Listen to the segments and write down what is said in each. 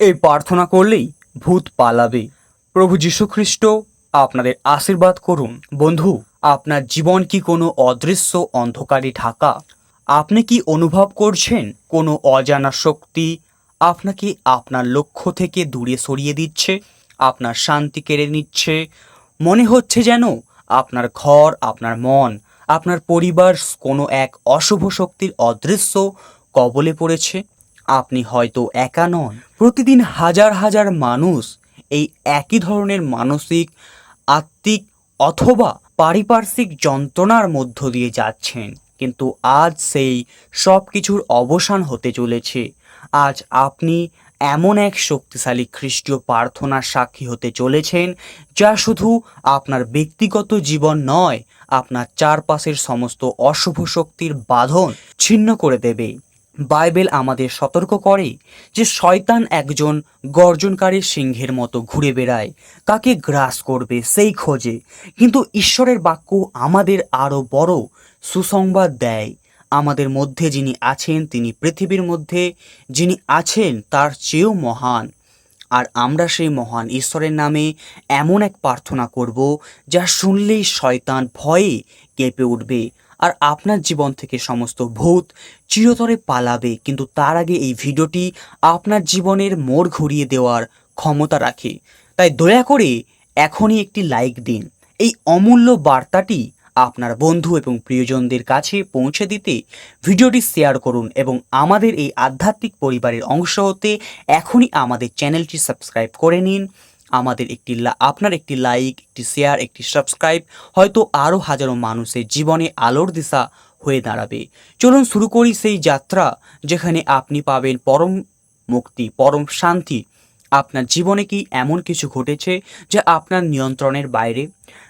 এই প্রার্থনা করলেই ভূত পালাবে। প্রভু যীশুখ্রিস্ট, আপনাদের আশীর্বাদ করুন। বন্ধু, আপনার জীবন কি কোনো অদৃশ্য অন্ধকারে ঢাকা? আপনি কি অনুভব করছেন কোনো অজানা শক্তি? আপনাকে আপনার লক্ষ্য থেকে দূরে সরিয়ে দিচ্ছে, আপনার শান্তি কেড়ে নিচ্ছে। মনে হচ্ছে যেন আপনার ঘর, আপনার মন, আপনার পরিবার কোনো এক অশুভ শক্তির অদৃশ্য কবলে পড়েছে। আপনি হয়তো একা নন। প্রতিদিন হাজার হাজার মানুষ এই একই ধরনের মানসিক, আত্মিক অথবা পারিপার্শ্বিক যন্ত্রণার মধ্য দিয়ে যাচ্ছেন। কিন্তু আজ সেই সব কিছুর অবসান হতে চলেছে। আজ আপনি এমন এক শক্তিশালী খ্রিস্টীয় প্রার্থনার সাক্ষী হতে চলেছেন, যা শুধু আপনার ব্যক্তিগত জীবন নয়, আপনার চারপাশের সমস্ত অশুভ শক্তির বাঁধন ছিন্ন করে দেবে। বাইবেল আমাদের সতর্ক করে যে শয়তান একজন গর্জনকারী সিংহের মতো ঘুরে বেড়ায়, কাকে গ্রাস করবে সেই খোঁজে। কিন্তু ঈশ্বরের বাক্য আমাদের আরও বড় সুসংবাদ দেয়। আমাদের মধ্যে যিনি আছেন, তিনি পৃথিবীর মধ্যে যিনি আছেন, তার চেয়েও মহান। আর আমরা সেই মহান ঈশ্বরের নামে এমন এক প্রার্থনা করব, যা শুনলেই শয়তান ভয়ে কেঁপে উঠবে। আর আপনার জীবন থেকে সমস্ত ভূত চিরতরে পালাবে। কিন্তু তার আগে এই ভিডিওটি আপনার জীবনের মোড় ঘুরিয়ে দেওয়ার ক্ষমতা রাখে। তাই দয়া করে এখনই একটি লাইক দিন। এই অমূল্য বার্তাটি আপনার বন্ধু এবং প্রিয়জনদের কাছে পৌঁছে দিতে ভিডিওটি শেয়ার করুন এবং আমাদের এই আধ্যাত্মিক পরিবারের অংশ হতে এখনই আমাদের চ্যানেলটি সাবস্ক্রাইব করে নিন। আমাদের একটি আপনার একটি লাইক একটি শেয়ার একটি সাবস্ক্রাইব হয়তো আরও হাজারো মানুষের জীবনে আলোর দিশা হয়ে দাঁড়াবে। চলুন শুরু করি সেই যাত্রা যেখানে আপনি পাবেন পরম মুক্তি, পরম শান্তি। আপনার জীবনে কি এমন কিছু ঘটেছে যা আপনার নিয়ন্ত্রণের বাইরে?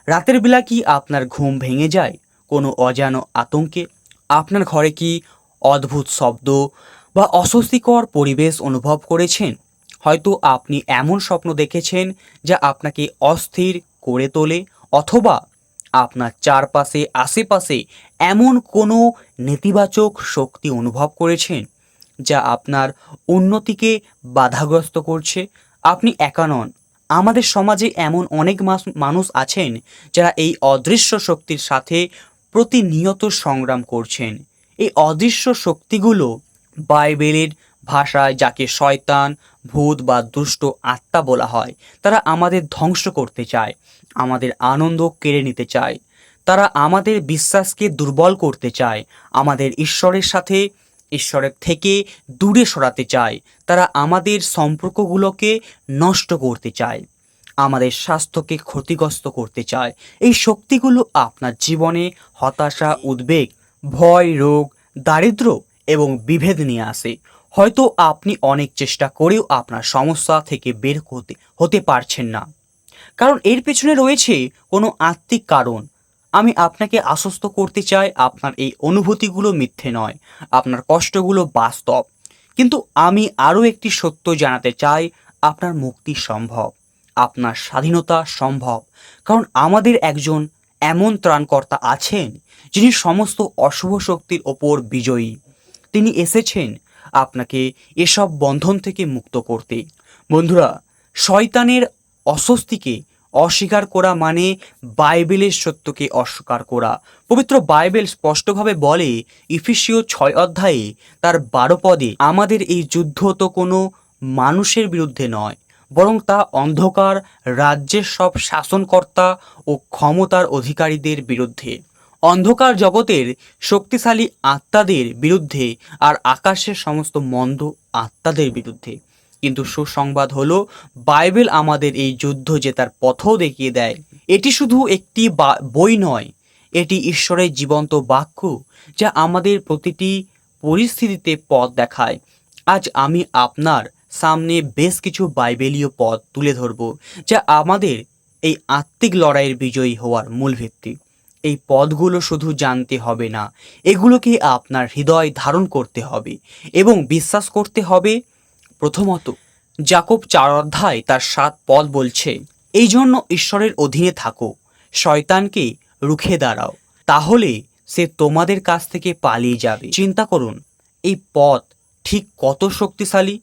রাতের বেলা কি আপনার ঘুম ভেঙে যায়? কোনো অজানো আতঙ্কে? আপনার ঘরে কি অদ্ভুত শব্দ বা অস্বস্তিকর পরিবেশ অনুভব করেছেন? হয়তো আপনি এমন স্বপ্ন দেখেছেন যা আপনাকে অস্থির করে তোলে অথবা আপনার চারপাশে, আশেপাশে এমন কোনো নেতিবাচক শক্তি অনুভব করেছেন যা আপনার উন্নতিকে বাধাগ্রস্ত করছে? আপনি একা নন। আমাদের সমাজে এমন অনেক মানুষ আছেন যারা এই অদৃশ্য শক্তির সাথে প্রতিনিয়ত সংগ্রাম করছেন। এই অদৃশ্য শক্তিগুলো বাইবেলের ভাষায় যাকে শয়তান, ভূত বা দুষ্ট আত্মা বলা হয়, তারা আমাদের ধ্বংস করতে চায়, আমাদের আনন্দ কেড়ে নিতে চায়। তারা আমাদের বিশ্বাসকে দুর্বল করতে চায়, আমাদের ঈশ্বরের সাথে, ঈশ্বরের থেকে দূরে সরাতে চায়। তারা আমাদের সম্পর্কগুলোকে নষ্ট করতে চায়, আমাদের স্বাস্থ্যকে ক্ষতিগ্রস্ত করতে চায়। এই শক্তিগুলো আপনার জীবনে হতাশা, উদ্বেগ, ভয়, রোগ দারিদ্র এবং বিভেদ নিয়ে আসে। হয়তো আপনি অনেক চেষ্টা করেও আপনার সমস্যা থেকে বের হতে হতে পারছেন না। কারণ এর পেছনে রয়েছে কোনো আত্মিক কারণ। আমি আপনাকে আশ্বস্ত করতে চাই আপনার এই অনুভূতিগুলো মিথ্যে নয়, আপনার কষ্টগুলো বাস্তব। কিন্তু আমি আরও একটি সত্য জানাতে চাই, আপনার মুক্তি সম্ভব, আপনার স্বাধীনতা সম্ভব। কারণ আমাদের একজন এমন ত্রাণকর্তা আছেন, যিনি সমস্ত অশুভ শক্তির ওপর বিজয়ী। তিনি এসেছেন আপনাকে এসব বন্ধন থেকে মুক্ত করতে। বন্ধুরা, শয়তানের অস্বস্তিকে অস্বীকার করা মানে বাইবেলের সত্যকে অস্বীকার করা। পবিত্র বাইবেল স্পষ্টভাবে বলে, ইফিসীয় ছয় অধ্যায়ে তার বারো পদে, আমাদের এই যুদ্ধ তো কোনো মানুষের বিরুদ্ধে নয়, বরং তা অন্ধকার রাজ্যের সব শাসনকর্তা ও ক্ষমতার অধিকারীদের বিরুদ্ধে। অন্ধকার জগতের শক্তিশালী আত্মাদের বিরুদ্ধে আর আকাশের সমস্ত মন্দ আত্মাদের বিরুদ্ধে। কিন্তু সুসংবাদ হলো, বাইবেল আমাদের এই যুদ্ধ জেতার পথও দেখিয়ে দেয়, এটি শুধু একটি বই নয়, এটি ঈশ্বরের জীবন্ত বাক্য যা আমাদের প্রতিটি পরিস্থিতিতে পথ দেখায়। আজ আমি আপনার সামনে বেশ কিছু বাইবেলীয় পথ তুলে ধরব, যা আমাদের এই আত্মিক লড়াইয়ের বিজয়ী হওয়ার মূল ভিত্তি। এই পদগুলো শুধু জানতে হবে না, এগুলোকে আপনার হৃদয় ধারণ করতে হবে এবং বিশ্বাস করতে হবে। প্রথমত, জাকব চার অধ্যায় তার সাত পদ বলছে, এই জন্য ঈশ্বরের অধীনে থাকো, শয়তানকে রুখে দাঁড়াও, তাহলে সে তোমাদের কাছ থেকে পালিয়ে যাবে। চিন্তা করুন, এই পথ ঠিক কত শক্তিশালী?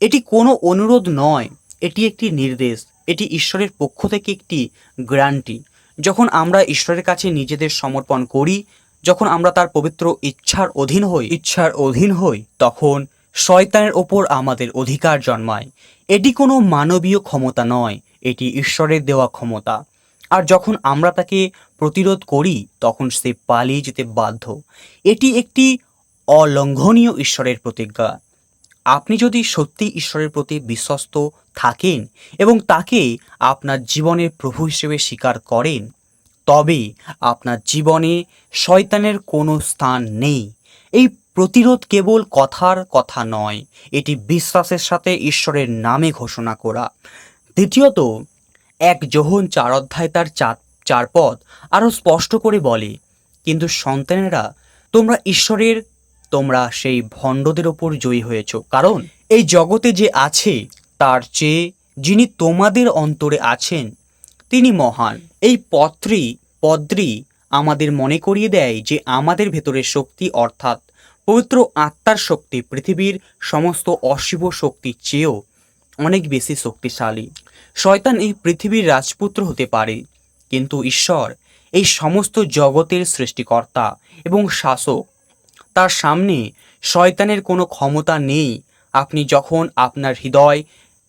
এটি কোনো অনুরোধ নয়, এটি একটি নির্দেশ, এটি ঈশ্বরের পক্ষ থেকে একটি গ্যারান্টি। যখন আমরা ঈশ্বরের কাছে নিজেদের সমর্পণ করি, যখন আমরা তার পবিত্র ইচ্ছার অধীন হই, ইচ্ছার অধীন হই, তখন শয়তানের ওপর আমাদের অধিকার জন্মায়। এটি কোনো মানবীয় ক্ষমতা নয়, এটি ঈশ্বরের দেওয়া ক্ষমতা। আর যখন আমরা তাকে প্রতিরোধ করি, তখন সে পালিয়ে যেতে বাধ্য। এটি একটি অলঙ্ঘনীয় ঈশ্বরের প্রতিজ্ঞা। আপনি যদি সত্যি ঈশ্বরের প্রতি বিশ্বস্ত থাকেন এবং তাকে আপনার জীবনের প্রভু হিসেবে স্বীকার করেন, তবে আপনার জীবনে শয়তানের কোনো স্থান নেই। এই প্রতিরোধ কেবল কথার কথা নয়, এটি বিশ্বাসের সাথে ঈশ্বরের নামে ঘোষণা করা। দ্বিতীয়ত, এক যোহন চার অধ্যায় তার চার চার পদ আরও স্পষ্ট করে বলে, কিন্তু সন্তানেরা, তোমরা ঈশ্বরের তোমরা সেই ভণ্ডদের ওপর জয়ী হয়েছ। কারণ এই জগতে যে আছে, তার চেয়ে যিনি তোমাদের অন্তরে আছেন, তিনি মহান। এই পত্রী, পদ্রি আমাদের মনে করিয়ে দেয় যে আমাদের ভেতরের শক্তি অর্থাৎ পবিত্র আত্মার শক্তি, পৃথিবীর সমস্ত অশিব শক্তির চেয়েও অনেক বেশি শক্তিশালী। শয়তান এই পৃথিবীর রাজপুত্র হতে পারে, কিন্তু ঈশ্বর এই সমস্ত জগতের সৃষ্টিকর্তা এবং শাসক তার সামনে শয়তানের কোনো ক্ষমতা নেই। আপনি যখন আপনার হৃদয়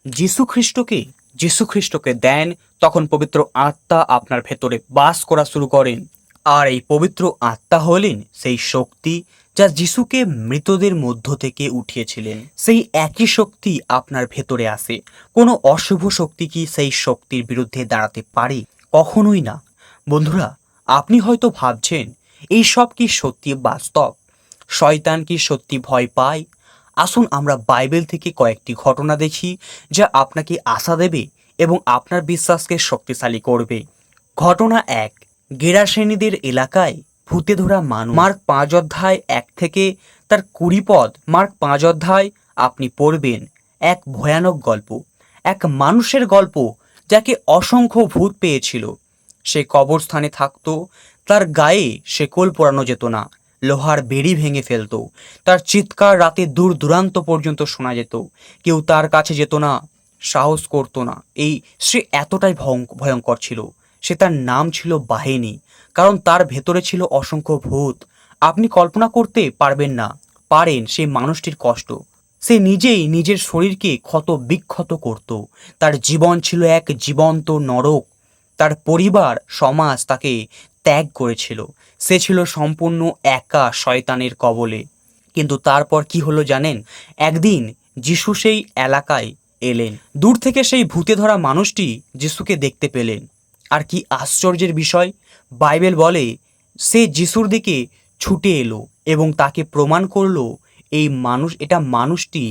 যীশু খ্রিস্টকে দেন, তখন পবিত্র আত্মা আপনার ভেতরে বাস করা শুরু করেন। আর এই পবিত্র আত্মা হলেন সেই শক্তি যা যিশুকে মৃতদের মধ্য থেকে উঠিয়েছিলেন। সেই একই শক্তি আপনার ভেতরে আসে কোনো অশুভ শক্তি কি সেই শক্তির বিরুদ্ধে দাঁড়াতে পারে? কখনোই না। বন্ধুরা, আপনি হয়তো ভাবছেন, এই সব কি সত্যি বাস্তব? শয়তান কি সত্যি ভয় পায়? আসুন আমরা বাইবেল থেকে কয়েকটি ঘটনা দেখি, যা আপনাকে আশা দেবে এবং আপনার বিশ্বাসকে শক্তিশালী করবে। ঘটনা এক গেরাশ্রেণীদের এলাকায় ভূতে ধরা মানুষ। মার্ক পাঁচ অধ্যায় এক থেকে তার কুড়ি পদ, মার্ক পাঁচ অধ্যায়, আপনি পড়বেন, এক ভয়ানক গল্প। এক মানুষের গল্প যাকে অসংখ্য ভূত পেয়েছিল। সে কবরস্থানে থাকতো, তার গায়ে সে কোল পোড়ানো যেত না। লোহার বেড়ি ভেঙে ফেলতো। তার চিৎকার রাতে দূর দূরান্ত পর্যন্ত শোনা যেত। কেউ তার কাছে যেত না, সাহস করতো না। এই সে এতটাই ভয়ঙ্ক- ভয়ঙ্কর ছিল। সে তার নাম ছিল বাহিনী। কারণ তার ভেতরে ছিল অসংখ্য ভূত। আপনি কল্পনা করতে পারবেন না, পারেন সেই মানুষটির কষ্ট। সে নিজেই নিজের শরীরকে ক্ষত বিক্ষত করত। তার জীবন ছিল এক জীবন্ত নরক। তার পরিবার, সমাজ তাকে ত্যাগ করেছিল। সে ছিল সম্পূর্ণ একা শয়তানের কবলে। কিন্তু তারপর কি হলো জানেন? একদিন যিশু সেই এলাকায় এলেন। দূর থেকে সেই ভূতে ধরা মানুষটি যিশুকে দেখতে পেলেন। আর কি আশ্চর্যের বিষয়, বাইবেল বলে সে যিশুর দিকে ছুটে এলো এবং তাকে প্রমাণ করল, এই মানুষ, এটা মানুষটি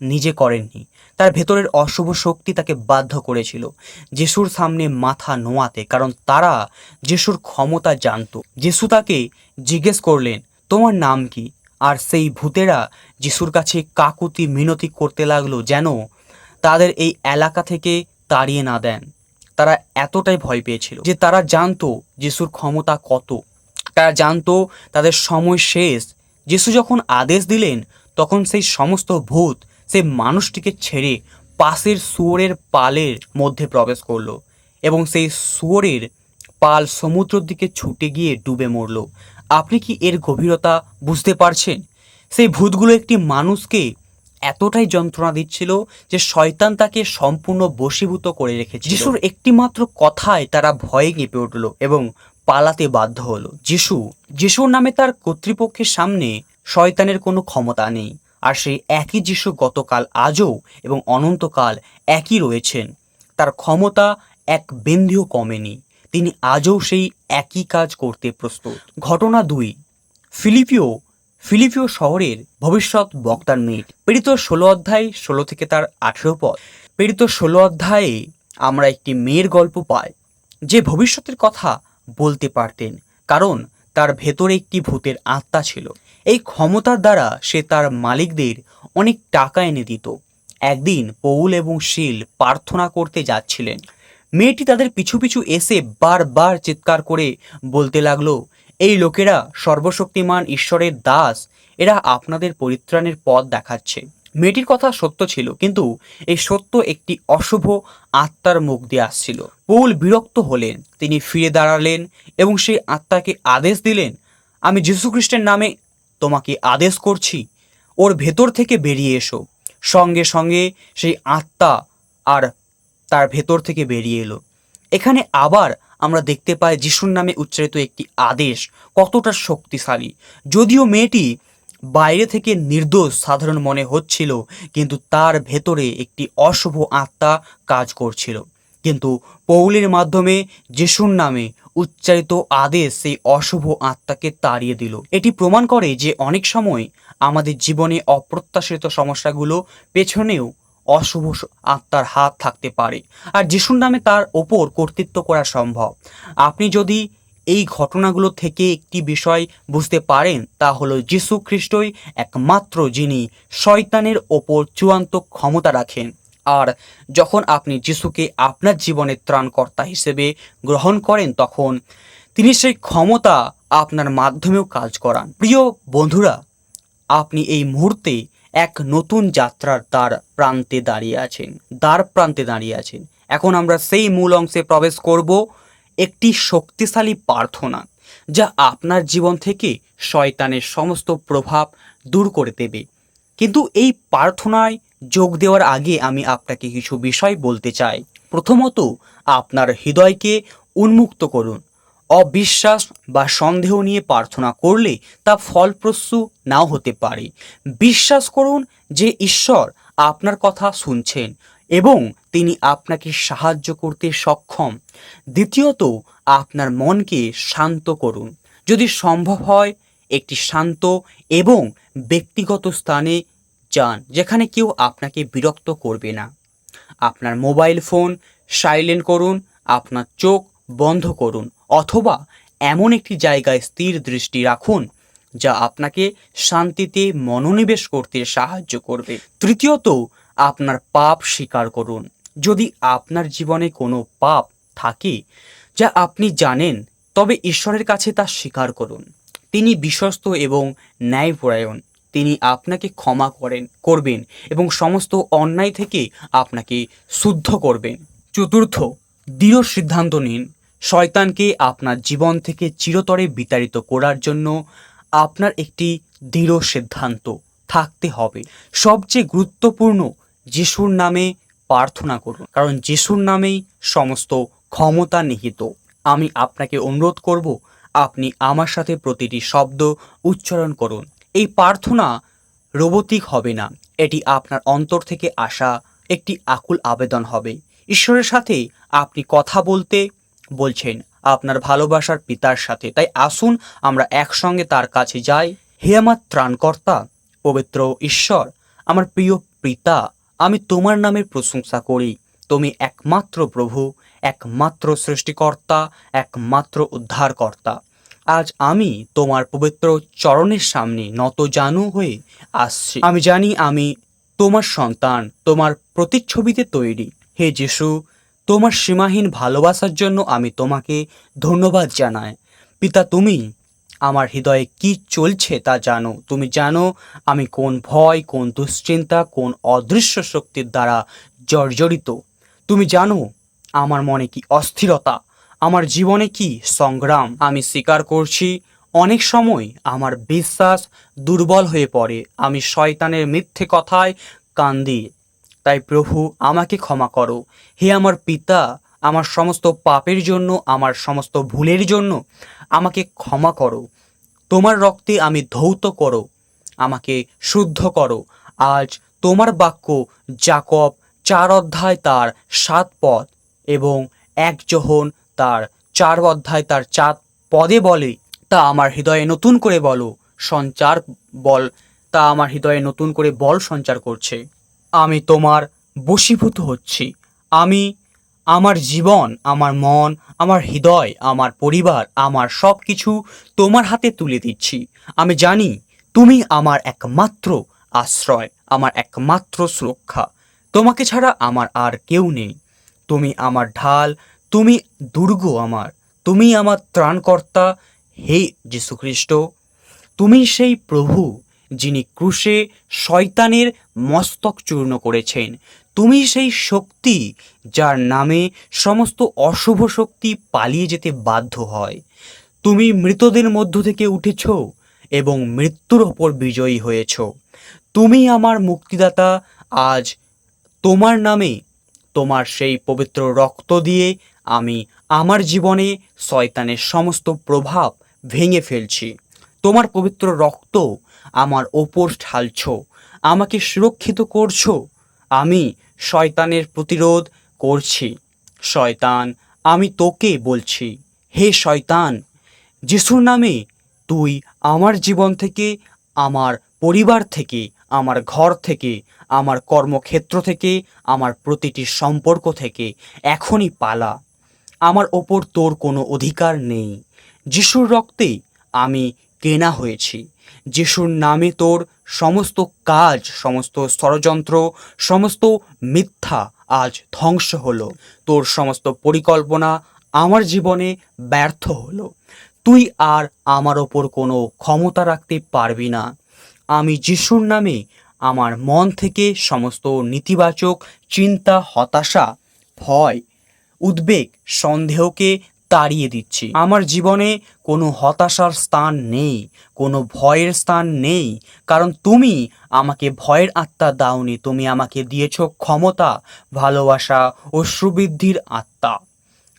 নিজে করেননি। তার ভেতরের অশুভ শক্তি তাকে বাধ্য করেছিল। যিশুর সামনে মাথা নোয়াতে, কারণ তারা যিশুর ক্ষমতা জানতো। যিশু তাকে জিজ্ঞেস করলেন, তোমার নাম কি? আর সেই ভূতেরা যিশুর কাছে কাকুতি মিনতি করতে লাগল যেন তাদের এই এলাকা থেকে তাড়িয়ে না দেন। তারা এতটাই ভয় পেয়েছিল যে তারা জানতো যিশুর ক্ষমতা কত। তারা জানতো তাদের সময় শেষ। যিশু যখন আদেশ দিলেন, তখন সেই সমস্ত ভূত সেই মানুষটিকে ছেড়ে পাশের শুয়োরের পালের মধ্যে প্রবেশ করল এবং সেই শুয়োরের পাল সমুদ্রের দিকে ছুটে গিয়ে ডুবে মরল। আপনি কি এর গভীরতা বুঝতে পারছেন? সেই ভূতগুলো একটি মানুষকে এতটাই যন্ত্রণা দিচ্ছিল যে শয়তান তাকে সম্পূর্ণ বশীভূত করে রেখেছে যিশুর একটিমাত্র কথায় তারা ভয়ে কেঁপে উঠল এবং পালাতে বাধ্য হলো। যিশু যিশুর নামে তার কর্তৃপক্ষের সামনে শয়তানের কোনো ক্ষমতা নেই। আর সেই একই যিশু গতকাল আজও এবং অনন্তকাল একই রয়েছেন। তার ক্ষমতা এক বিন্দুও কমেনি। তিনি আজও সেই একই কাজ করতে প্রস্তুত। ঘটনা দুই। ফিলিপিও ফিলিপিও শহরের ভবিষ্যৎ বক্তার মেট প্রেরিত ষোলো অধ্যায়, ষোলো থেকে তার আঠেরো পদ। প্রেরিত ষোলো অধ্যায়ে আমরা একটি মেয়ের গল্প পাই, যে ভবিষ্যতের কথা বলতে পারতেন, কারণ তার ভেতরে একটি ভূতের আত্মা ছিল। এই ক্ষমতার দ্বারা সে তার মালিকদের অনেক টাকা এনে দিত। একদিন পৌল এবং শিল প্রার্থনা করতে যাচ্ছিলেন। মেয়েটি তাদের পিছু পিছু এসে বারবার চিৎকার করে বলতে লাগল, এই লোকেরা সর্বশক্তিমান ঈশ্বরের দাস, এরা আপনাদের পরিত্রাণের পথ দেখাচ্ছে। মেয়েটির কথা সত্য ছিল, কিন্তু এই সত্য একটি অশুভ আত্মার মুখ দিয়ে আসছিল। পৌল বিরক্ত হলেন, তিনি ফিরে দাঁড়ালেন এবং সেই আত্মাকে আদেশ দিলেন, আমি যীশুখ্রিস্টের নামে তোমাকে আদেশ করছি, ওর ভেতর থেকে বেরিয়ে এসো। সঙ্গে সঙ্গে সেই আত্মা আর তার ভেতর থেকে বেরিয়ে এলো। এখানে আবার আমরা দেখতে পাই যিশুর নামে উচ্চারিত একটি আদেশ, কতটা শক্তিশালী। যদিও মেয়েটি বাইরে থেকে নির্দোষ সাধারণ মনে হচ্ছিল, কিন্তু তার ভেতরে একটি অশুভ আত্মা কাজ করছিল। কিন্তু পৌলের মাধ্যমে যিশুর নামে উচ্চারিত আদেশ সেই অশুভ আত্মাকে তাড়িয়ে দিল। এটি প্রমাণ করে যে অনেক সময় আমাদের জীবনে অপ্রত্যাশিত সমস্যাগুলো পেছনেও অশুভ আত্মার হাত থাকতে পারে। আর যিশুর নামে তার ওপর কর্তৃত্ব করা সম্ভব। আপনি যদি এই ঘটনাগুলো থেকে একটি বিষয় বুঝতে পারেন, তা হলো যিশু খ্রিস্টই একমাত্র যিনি শয়তানের ওপর চূড়ান্ত ক্ষমতা রাখেন। আর যখন আপনি যিশুকে আপনার জীবনের ত্রাণকর্তা হিসেবে গ্রহণ করেন, তখন তিনি সেই ক্ষমতা আপনার মাধ্যমেও কাজ করান। প্রিয় বন্ধুরা, আপনি এই মুহূর্তে এক নতুন যাত্রার দ্বার প্রান্তে দাঁড়িয়ে আছেন, দ্বার প্রান্তে দাঁড়িয়ে আছেন। এখন আমরা সেই মূল অংশে প্রবেশ করব, একটি শক্তিশালী প্রার্থনা, যা আপনার জীবন থেকে শয়তানের সমস্ত প্রভাব দূর করে দেবে। কিন্তু এই প্রার্থনায় যোগ দেওয়ার আগে আমি আপনাকে কিছু বিষয় বলতে চাই। প্রথমত, আপনার হৃদয়কে উন্মুক্ত করুন। অবিশ্বাস বা সন্দেহ নিয়ে প্রার্থনা করলে তা ফলপ্রসূ নাও হতে পারে। বিশ্বাস করুন যে ঈশ্বর আপনার কথা শুনছেন এবং তিনি আপনাকে সাহায্য করতে সক্ষম। দ্বিতীয়ত, আপনার মনকে শান্ত করুন। যদি সম্ভব হয়, একটি শান্ত এবং ব্যক্তিগত স্থানে যান, যেখানে কেউ আপনাকে বিরক্ত করবে না। আপনার মোবাইল ফোন সাইলেন্ট করুন, আপনার চোখ বন্ধ করুন, অথবা এমন একটি জায়গায় স্থির দৃষ্টি রাখুন, যা আপনাকে শান্তিতে মনোনিবেশ করতে সাহায্য করবে। তৃতীয়ত, আপনার পাপ স্বীকার করুন। যদি আপনার জীবনে কোনো পাপ থাকে যা আপনি জানেন, তবে ঈশ্বরের কাছে তা স্বীকার করুন। তিনি বিশ্বস্ত এবং ন্যায়পরায়ণ। তিনি আপনাকে ক্ষমা করেন, করবেন এবং সমস্ত অন্যায় থেকে আপনাকে শুদ্ধ করবেন। চতুর্থ, দৃঢ় সিদ্ধান্ত নিন। শয়তানকে আপনার জীবন থেকে চিরতরে বিতাড়িত করার জন্য আপনার একটি দৃঢ় সিদ্ধান্ত থাকতে হবে। সবচেয়ে গুরুত্বপূর্ণ যিশুর নামে প্রার্থনা করুন, কারণ যিশুর নামেই সমস্ত ক্ষমতা নিহিত। আমি আপনাকে অনুরোধ করব, আপনি আমার সাথে প্রতিটি শব্দ উচ্চারণ করুন। এই প্রার্থনা রোবটিক হবে না। এটি আপনার অন্তর থেকে আসা একটি আকুল আবেদন হবে। ঈশ্বরের সাথে আপনি কথা বলতে বলছেন, আপনার ভালোবাসার পিতার সাথে। তাই আসুন, আমরা একসঙ্গে তার কাছে যাই। হে আমার ত্রাণকর্তা, পবিত্র ঈশ্বর, আমার প্রিয় পিতা, আমি তোমার নামের প্রশংসা করি। তুমি একমাত্র প্রভু, একমাত্র সৃষ্টিকর্তা, একমাত্র উদ্ধারকর্তা। আজ আমি তোমার পবিত্র চরণের সামনে নত জানু হয়ে আসছি। আমি জানি আমি তোমার সন্তান, তোমার প্রতিচ্ছবিতে তৈরি। হে যিশু, তোমার সীমাহীন ভালোবাসার জন্য আমি তোমাকে ধন্যবাদ জানাই। পিতা, তুমি আমার হৃদয়ে কি চলছে তা জানো। তুমি জানো আমি কোন ভয়, কোন দুশ্চিন্তা, কোন অদৃশ্য শক্তির দ্বারা জর্জরিত। তুমি জানো আমার মনে কি অস্থিরতা আমার জীবনে কি সংগ্রাম আমি স্বীকার করছি? অনেক সময় আমার বিশ্বাস দুর্বল হয়ে পড়ে। আমি শয়তানের মিথ্যে কথায় কান্দি। তাই প্রভু, আমাকে ক্ষমা করো। হে আমার পিতা, আমার সমস্ত পাপের জন্য, আমার সমস্ত ভুলের জন্য আমাকে ক্ষমা করো। তোমার রক্তে আমি ধৌত করো। আমাকে শুদ্ধ করো। আজ তোমার বাক্য জাকব চার অধ্যায় তার সাত পদ এবং এক যোহন তার চার অধ্যায় তার চার পদে বলে, তা আমার হৃদয়ে নতুন করে বলো, সঞ্চার বল, তা আমার হৃদয়ে নতুন করে বল সঞ্চার করছে। আমি তোমার বশীভূত হচ্ছি। আমি আমার জীবন, আমার মন, আমার হৃদয়, আমার পরিবার, আমার সব কিছু তোমার হাতে তুলে দিচ্ছি। আমি জানি তুমি আমার একমাত্র আশ্রয়, আমার একমাত্র সুরক্ষা। তোমাকে ছাড়া আমার আর কেউ নেই। তুমি আমার ঢাল তুমি দুর্গ আমার, তুমি আমার ত্রাণকর্তা, হে যীশুখ্রিস্ট তুমি সেই প্রভু যিনি ক্রুশে শয়তানের মস্তক চূর্ণ করেছেন। তুমি সেই শক্তি যার নামে সমস্ত অশুভ শক্তি পালিয়ে যেতে বাধ্য হয়। তুমি মৃতদের মধ্য থেকে উঠেছ এবং মৃত্যুর ওপর বিজয়ী হয়েছ। তুমি আমার মুক্তিদাতা, আজ তোমার নামে তোমার সেই পবিত্র রক্ত দিয়ে আমি আমার জীবনে শয়তানের সমস্ত প্রভাব ভেঙে ফেলছি। তোমার পবিত্র রক্ত আমার ওপর ঢালছ, আমাকে সুরক্ষিত করছ। আমি শয়তানের প্রতিরোধ করছি। শয়তান, আমি তোকে বলছি, হে শয়তান, যিশুর নামে তুই আমার জীবন থেকে, আমার পরিবার থেকে, আমার ঘর থেকে, আমার কর্মক্ষেত্র থেকে, আমার প্রতিটি সম্পর্ক থেকে এখনই পালা। আমার ওপর তোর কোনো অধিকার নেই। যিশুর রক্তে আমি কেনা হয়েছি। যিশুর নামে তোর সমস্ত কাজ, সমস্ত ষড়যন্ত্র, সমস্ত মিথ্যা আজ ধ্বংস হলো। তোর সমস্ত পরিকল্পনা আমার জীবনে ব্যর্থ হলো। তুই আর আমার ওপর কোনো ক্ষমতা রাখতে পারবি না। আমি যিশুর নামে আমার মন থেকে সমস্ত নেতিবাচক চিন্তা, হতাশা, ভয় উদ্বেগ, সন্দেহকে তাড়িয়ে দিচ্ছি। আমার জীবনে কোনো হতাশার স্থান নেই, কোনো ভয়ের স্থান নেই। কারণ তুমি আমাকে ভয়ের আত্মা দাওনি, তুমি আমাকে দিয়েছ ক্ষমতা, ভালোবাসা ও সুবৃদ্ধির আত্মা।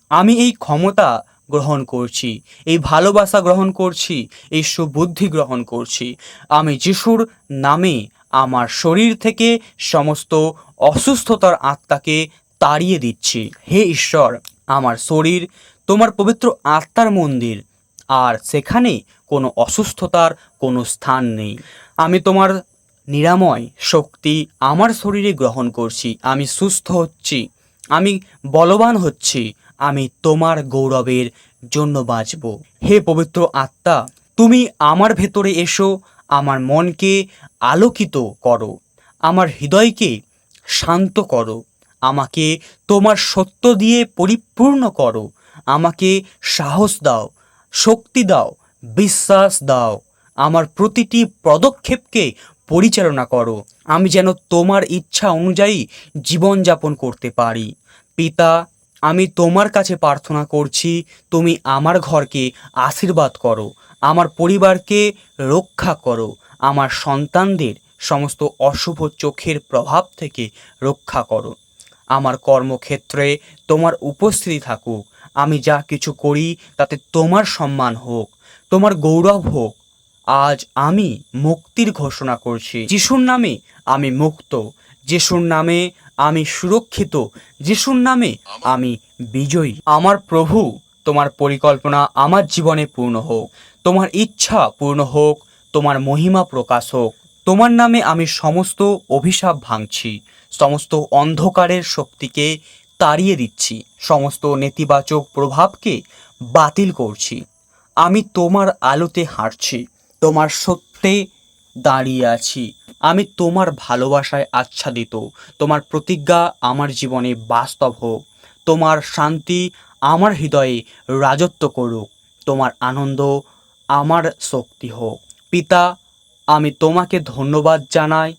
আমি এই ক্ষমতা গ্রহণ করছি, এই ভালোবাসা গ্রহণ করছি, এই সুবুদ্ধি গ্রহণ করছি। আমি যিশুর নামে আমার শরীর থেকে সমস্ত অসুস্থতার আত্মাকে তাড়িয়ে দিচ্ছি। হে ঈশ্বর, আমার শরীর, তোমার পবিত্র আত্মার মন্দির, আর সেখানে কোনো অসুস্থতার কোনো স্থান নেই। আমি তোমার নিরাময় শক্তি আমার শরীরে গ্রহণ করছি। আমি সুস্থ হচ্ছি। আমি বলবান হচ্ছি। আমি তোমার গৌরবের জন্য বাঁচব। হে পবিত্র আত্মা, তুমি আমার ভেতরে এসো। আমার মনকে আলোকিত করো। আমার হৃদয়কে শান্ত করো। আমাকে তোমার সত্য দিয়ে পরিপূর্ণ করো। আমাকে সাহস দাও, শক্তি দাও, বিশ্বাস দাও। আমার প্রতিটি পদক্ষেপকে পরিচালনা করো। আমি যেন তোমার ইচ্ছা অনুযায়ী জীবনযাপন করতে পারি। পিতা, আমি তোমার কাছে প্রার্থনা করছি, তুমি আমার ঘরকে আশীর্বাদ করো, আমার পরিবারকে রক্ষা করো, আমার সন্তানদের সমস্ত অশুভ চোখের প্রভাব থেকে রক্ষা করো। আমার কর্মক্ষেত্রে তোমার উপস্থিতি থাকুক। আমি যা কিছু করি, তাতে তোমার সম্মান হোক, তোমার গৌরব হোক। আজ আমি মুক্তির ঘোষণা করছি। যিশুর নামে আমি মুক্ত, যিশুর নামে আমি সুরক্ষিত, যিশুর নামে আমি বিজয়ী। আমার প্রভু, তোমার পরিকল্পনা আমার জীবনে পূর্ণ হোক, তোমার ইচ্ছা পূর্ণ হোক, তোমার মহিমা প্রকাশ হোক, তোমার নামে আমি সমস্ত অভিশাপ ভাঙছি। সমস্ত অন্ধকারের শক্তিকে তাড়িয়ে দিচ্ছি, সমস্ত নেতিবাচক প্রভাবকে বাতিল করছি। আমি তোমার আলোতে হাঁটছি, তোমার সত্যে দাঁড়িয়ে আছি। আমি তোমার ভালোবাসায় আচ্ছাদিত, তোমার প্রতিজ্ঞা আমার জীবনে বাস্তব হোক। তোমার শান্তি আমার হৃদয়ে রাজত্ব করুক, তোমার আনন্দ আমার শক্তি হোক। পিতা, আমি তোমাকে ধন্যবাদ জানাই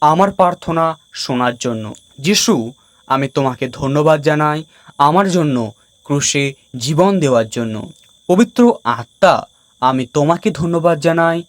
আমার প্রার্থনা শোনার জন্য। যিশু, আমি তোমাকে ধন্যবাদ জানাই আমার জন্য ক্রুশে জীবন দেওয়ার জন্য। পবিত্র আত্মা, আমি তোমাকে ধন্যবাদ জানাই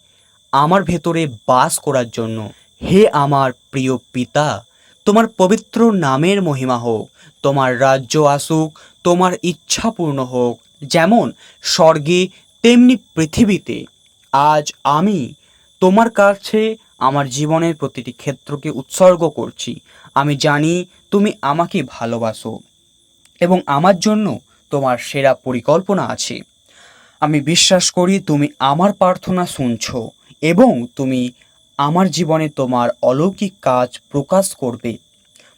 আমার ভেতরে বাস করার জন্য। হে আমার প্রিয় পিতা, তোমার পবিত্র নামের মহিমা হোক, তোমার রাজ্য আসুক, তোমার ইচ্ছা পূর্ণ হোক, যেমন স্বর্গে, তেমনি পৃথিবীতে। আজ আমি তোমার কাছে আমার জীবনের প্রতিটি ক্ষেত্রকে উৎসর্গ করছি। আমি জানি তুমি আমাকে ভালোবাসো এবং আমার জন্য তোমার সেরা পরিকল্পনা আছে। আমি বিশ্বাস করি তুমি আমার প্রার্থনা শুনছো এবং তুমি আমার জীবনে তোমার অলৌকিক কাজ প্রকাশ করবে।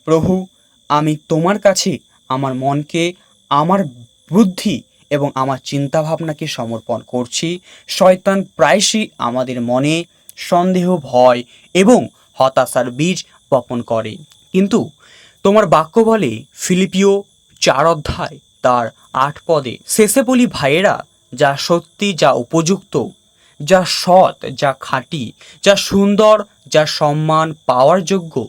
প্রভু, আমি তোমার কাছে আমার মনকে, আমার বুদ্ধি এবং আমার চিন্তাভাবনাকে সমর্পণ করছি। শয়তান প্রায়শই আমাদের মনে সন্দেহ, ভয় এবং হতাশার বীজ বপন করে। কিন্তু তোমার বাক্য বলে, ফিলিপিও চার অধ্যায় তার আট পদে, শেষে বলি ভাইয়েরা, যা সত্যি, যা উপযুক্ত, যা সৎ, যা খাঁটি, যা সুন্দর, যা সম্মান পাওয়ার যোগ্য,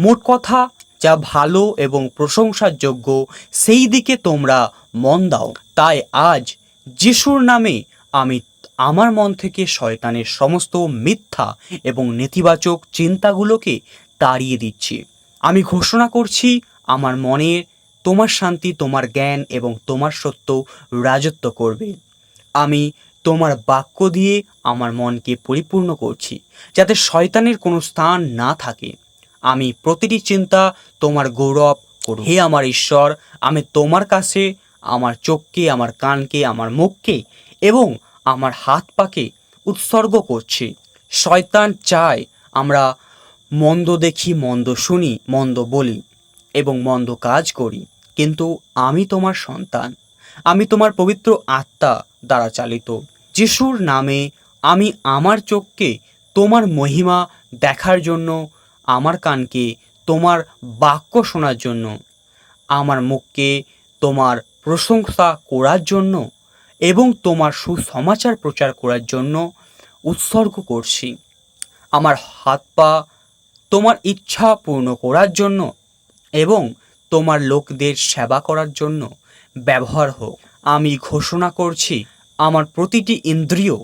মোট কথা, যা ভালো এবং প্রশংসার যোগ্য, সেই দিকে তোমরা মন দাও। তাই আজ যিশুর নামে আমি আমার মন থেকে শয়তানের সমস্ত মিথ্যা এবং নেতিবাচক চিন্তাগুলোকে তাড়িয়ে দিচ্ছি। আমি ঘোষণা করছি, আমার মনের তোমার শান্তি, তোমার জ্ঞান এবং তোমার সত্য রাজত্ব করবে। আমি তোমার বাক্য দিয়ে আমার মনকে পরিপূর্ণ করছি, যাতে শয়তানের কোনো স্থান না থাকে। আমি প্রতিটি চিন্তা তোমার গৌরব করুন। হে আমার ঈশ্বর, আমি তোমার কাছে, আমার চোখকে, আমার কানকে, আমার মুখকে এবং আমার হাত পাকে উৎসর্গ করছি। শয়তান চায় আমরা মন্দ দেখি, মন্দ শুনি, মন্দ বলি এবং মন্দ কাজ করি। কিন্তু আমি তোমার সন্তান। আমি তোমার পবিত্র আত্মা দ্বারা চালিত। যিশুর নামে আমি আমার চোখকে তোমার মহিমা দেখার জন্য, আমার কানকে তোমার বাক্য শোনার জন্য, আমার মুখকে তোমার প্রশংসা করার জন্য এবং তোমার সুসমাচার প্রচার করার জন্য উৎসর্গ করছি। আমার হাত পা তোমার ইচ্ছা পূর্ণ করার জন্য এবং তোমার লোকদের সেবা করার জন্য ব্যবহার হোক। আমি ঘোষণা করছি, আমার প্রতিটি ইন্দ্রিয়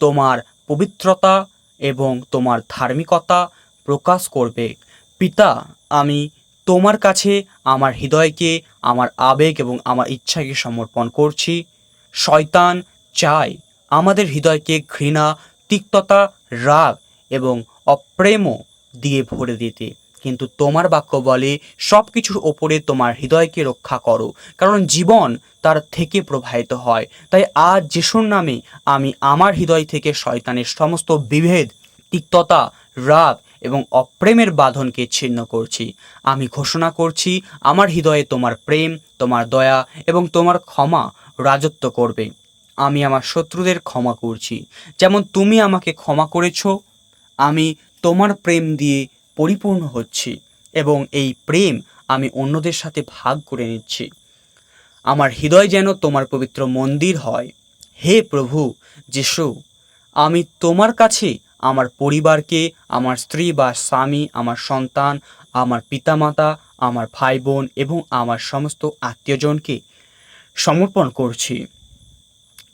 তোমার পবিত্রতা এবং তোমার ধার্মিকতা প্রকাশ করবে। পিতা, আমি তোমার কাছে আমার হৃদয়কে, আমার আবেগ এবং আমার ইচ্ছাকে সমর্পণ করছি। শয়তান চায় আমাদের হৃদয়কে ঘৃণা, তিক্ততা, রাগ এবং অপ্রেমও দিয়ে ভরে দিতে। কিন্তু তোমার বাক্য বলে সব কিছুর ওপরে তোমার হৃদয়কে রক্ষা করো, কারণ জীবন তার থেকে প্রবাহিত হয়। তাই আজ যিশুর নামে আমি আমার হৃদয় থেকে শয়তানের সমস্ত বিভেদ, তিক্ততা, রাগ এবং অপ্রেমের বাঁধনকে ছিন্ন করছি। আমি ঘোষণা করছি, আমার হৃদয়ে তোমার প্রেম, তোমার দয়া এবং তোমার ক্ষমা রাজত্ব করবে। আমি আমার শত্রুদের ক্ষমা করছি। যেমন তুমি আমাকে ক্ষমা করেছ, আমি তোমার প্রেম দিয়ে পরিপূর্ণ হচ্ছি এবং এই প্রেম আমি অন্যদের সাথে ভাগ করে নিচ্ছি। আমার হৃদয় যেন তোমার পবিত্র মন্দির হয়। হে প্রভু যিশু, আমি তোমার কাছে আমার পরিবারকে, আমার স্ত্রী বা স্বামী, আমার সন্তান, আমার পিতামাতা, আমার ভাই বোন এবং আমার সমস্ত আত্মীয়জনকে সমর্পণ করছি।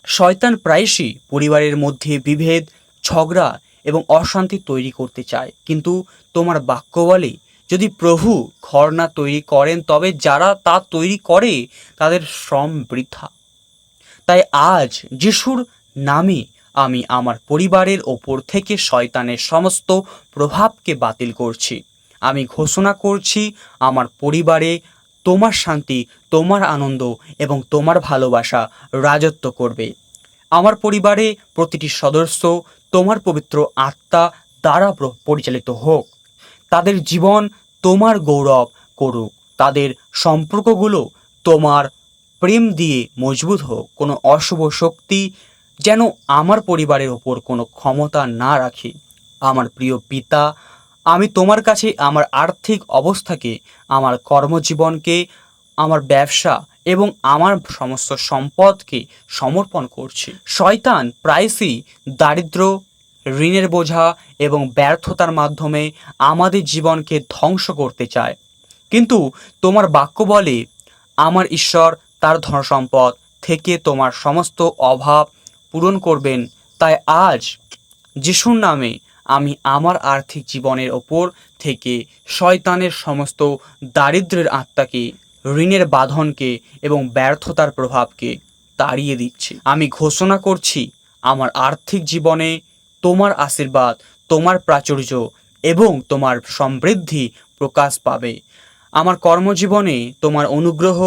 শয়তান প্রায়শই পরিবারের মধ্যে বিভেদ, ঝগড়া এবং অশান্তি তৈরি করতে চায়। কিন্তু তোমার বাক্য বলে, যদি প্রভু ঘর না তৈরি করেন, তবে যারা তা তৈরি করে, তাদের শ্রম বৃথা। তাই আজ যিশুর নামে আমি আমার পরিবারের ওপর থেকে শয়তানের সমস্ত প্রভাবকে বাতিল করছি। আমি ঘোষণা করছি, আমার পরিবারে তোমার শান্তি, তোমার আনন্দ এবং তোমার ভালোবাসা রাজত্ব করবে। আমার পরিবারে প্রতিটি সদস্য তোমার পবিত্র আত্মা দ্বারা পরিচালিত হোক। তাদের জীবন তোমার গৌরব করুক। তাদের সম্পর্কগুলো তোমার প্রেম দিয়ে মজবুত হোক। কোনো অশুভ শক্তি যেন আমার পরিবারের ওপর কোনো ক্ষমতা না রাখে। আমার প্রিয় পিতা আমি তোমার কাছে আমার আর্থিক অবস্থাকে, আমার কর্মজীবনকে, আমার ব্যবসা এবং আমার সমস্ত সম্পদকে সমর্পণ করছি। শয়তান প্রায়শই দারিদ্র, ঋণের বোঝা এবং ব্যর্থতার মাধ্যমে আমাদের জীবনকে ধ্বংস করতে চায়। কিন্তু তোমার বাক্য বলে, আমার ঈশ্বর তার ধনসম্পদ থেকে তোমার সমস্ত অভাব পূরণ করবেন। তাই আজ যিশুর নামে আমি আমার আর্থিক জীবনের ওপর থেকে শয়তানের সমস্ত দারিদ্র্যের আত্মাকে, ঋণের বাঁধনকে এবং ব্যর্থতার প্রভাবকে তাড়িয়ে দিচ্ছি। আমি ঘোষণা করছি, আমার আর্থিক জীবনে তোমার আশীর্বাদ, তোমার প্রাচুর্য এবং তোমার সমৃদ্ধি প্রকাশ পাবে। আমার কর্মজীবনে তোমার অনুগ্রহ,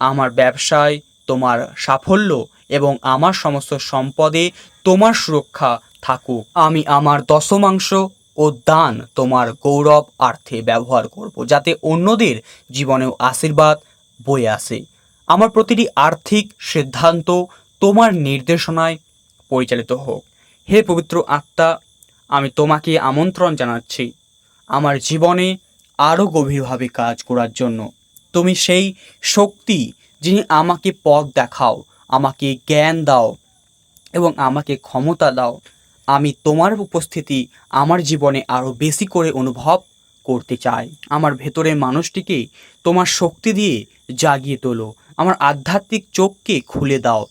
আমার ব্যবসায় তোমার সাফল্য এবং আমার সমস্ত সম্পদে তোমার সুরক্ষা থাকুক। আমি আমার দশমাংশ ও দান তোমার গৌরব আর্থে ব্যবহার করব, যাতে অন্যদের জীবনেও আশীর্বাদ বয়ে আসে। আমার প্রতিটি আর্থিক সিদ্ধান্ত তোমার নির্দেশনায় পরিচালিত হোক। হে পবিত্র আত্মা, আমি তোমাকে আমন্ত্রণ জানাচ্ছি। আমার জীবনে আরও গভীরভাবে কাজ করার জন্য। তুমি সেই শক্তি যিনি আমাকে পথ দেখাও, আমাকে জ্ঞান দাও এবং আমাকে ক্ষমতা দাও। আমি তোমার উপস্থিতি আমার জীবনে আরও বেশি করে অনুভব করতে চাই। আমার ভেতরের মানুষটিকে তোমার শক্তি দিয়ে জাগিয়ে তোলো। আমার আধ্যাত্মিক চোখকে খুলে দাও,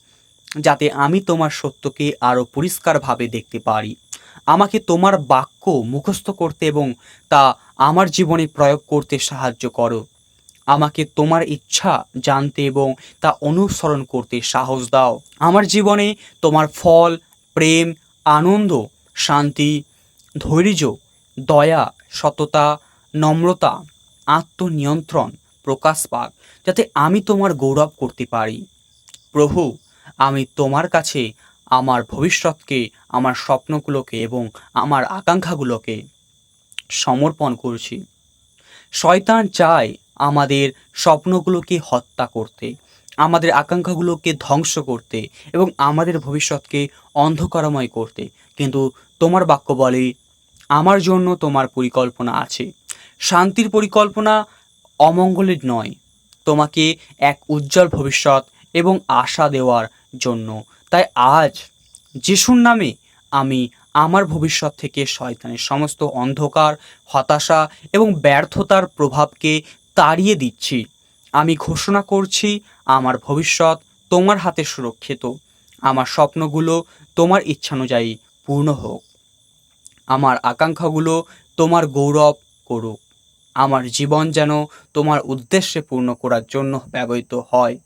যাতে আমি তোমার সত্যকে আরও পরিষ্কারভাবে দেখতে পারি। আমাকে তোমার বাক্য মুখস্থ করতে এবং তা আমার জীবনে প্রয়োগ করতে সাহায্য করো। আমাকে তোমার ইচ্ছা জানতে এবং তা অনুসরণ করতে সাহস দাও। আমার জীবনে তোমার ফল, প্রেম আনন্দ, শান্তি, ধৈর্য, দয়া, সততা, নম্রতা, আত্মনিয়ন্ত্রণ প্রকাশ পাক, যাতে আমি তোমার গৌরব করতে পারি। প্রভু, আমি তোমার কাছে আমার ভবিষ্যৎকে, আমার স্বপ্নগুলোকে এবং আমার আকাঙ্ক্ষাগুলোকে সমর্পণ করছি। শয়তান চায় আমাদের স্বপ্নগুলোকে হত্যা করতে। আমাদের আকাঙ্ক্ষাগুলোকে ধ্বংস করতে এবং আমাদের ভবিষ্যৎকে অন্ধকারময় করতে। কিন্তু তোমার বাক্য বলে, আমার জন্য তোমার পরিকল্পনা আছে। শান্তির পরিকল্পনা অমঙ্গলের নয়। তোমাকে এক উজ্জ্বল ভবিষ্যৎ এবং আশা দেওয়ার জন্য। তাই আজ যিশুর নামে আমি আমার ভবিষ্যৎ থেকে শয়তানের সমস্ত অন্ধকার, হতাশা এবং ব্যর্থতার প্রভাবকে তাড়িয়ে দিচ্ছি। আমি ঘোষণা করছি, আমার ভবিষ্যৎ তোমার হাতে সুরক্ষিত। আমার স্বপ্নগুলো তোমার ইচ্ছানুযায়ী পূর্ণ হোক। আমার আকাঙ্ক্ষাগুলো তোমার গৌরব করুক। আমার জীবন যেন তোমার উদ্দেশ্যে পূর্ণ করার জন্য ব্যবহৃত হয়।